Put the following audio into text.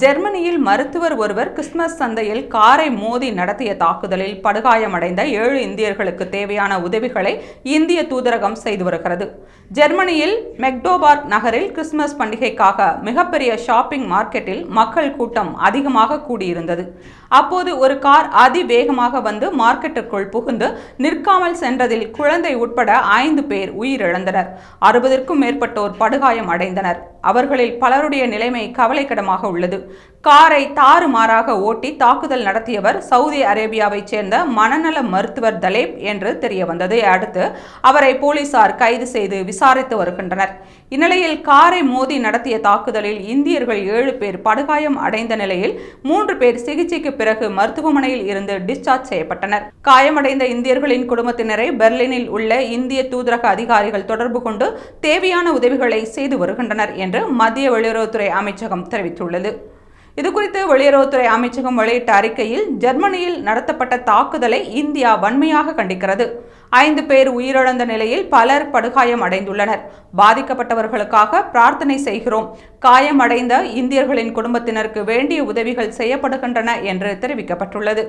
ஜெர்மனியில் மருத்துவர் ஒருவர் கிறிஸ்துமஸ் சந்தையில் காரை மோதி நடத்திய தாக்குதலில் படுகாயமடைந்த ஏழு இந்தியர்களுக்கு தேவையான உதவிகளை இந்திய தூதரகம் செய்து வருகிறது. ஜெர்மனியில் மெக்டோபார்க் நகரில் கிறிஸ்துமஸ் பண்டிகைக்காக மிகப்பெரிய ஷாப்பிங் மார்க்கெட்டில் மக்கள் கூட்டம் அதிகமாக கூடியிருந்தது. அப்போது ஒரு கார் அதிவேகமாக வந்து மார்க்கெட்டிற்குள் புகுந்து நிற்காமல் சென்றதில் குழந்தை உட்பட ஐந்து பேர் உயிரிழந்தனர். அறுபதற்கும் மேற்பட்டோர் படுகாயம் அடைந்தனர் அவர்களில் பலருடைய நிலைமை கவலைக்கிடமாக உள்ளது. காரை தாறுமாறாக ஓட்டி தாக்குதல் நடத்தியவர் சவுதி அரேபியாவைச் சேர்ந்த மனநல மருத்துவர் தலேப் என்று தெரியவந்ததை. அடுத்து அவரை போலீசார் கைது செய்து விசாரித்து வருகின்றனர். இந்நிலையில் காரை மோதி நடத்திய தாக்குதலில் இந்தியர்கள் ஏழு பேர் படுகாயம் அடைந்த நிலையில் மூன்று பேர் சிகிச்சைக்கு பிறகு மருத்துவமனையில் இருந்து டிஸ்சார்ஜ் செய்யப்பட்டனர். காயமடைந்த இந்தியர்களின் குடும்பத்தினரை பெர்லினில் உள்ள இந்திய தூதரக அதிகாரிகள் தொடர்பு கொண்டு தேவையான உதவிகளை செய்து வருகின்றனர் என்று என்று மத்திய வெளியுறவுத்துறை அமைச்சகம் தெரிவித்துள்ளது. இதுகுறித்து வெளியுறவுத்துறை அமைச்சகம் வெளியிட்ட அறிக்கையில் ஜெர்மனியில் நடத்தப்பட்ட தாக்குதலை இந்தியா வன்மையாக கண்டிக்கிறது. ஐந்து பேர் உயிரிழந்த நிலையில் பலர் படுகாயம் அடைந்துள்ளனர். பாதிக்கப்பட்டவர்களுக்காக பிரார்த்தனை செய்கிறோம். காயமடைந்த இந்தியர்களின் குடும்பத்தினருக்கு வேண்டிய உதவிகள் செய்யப்படுகின்றன என்று தெரிவிக்கப்பட்டுள்ளது.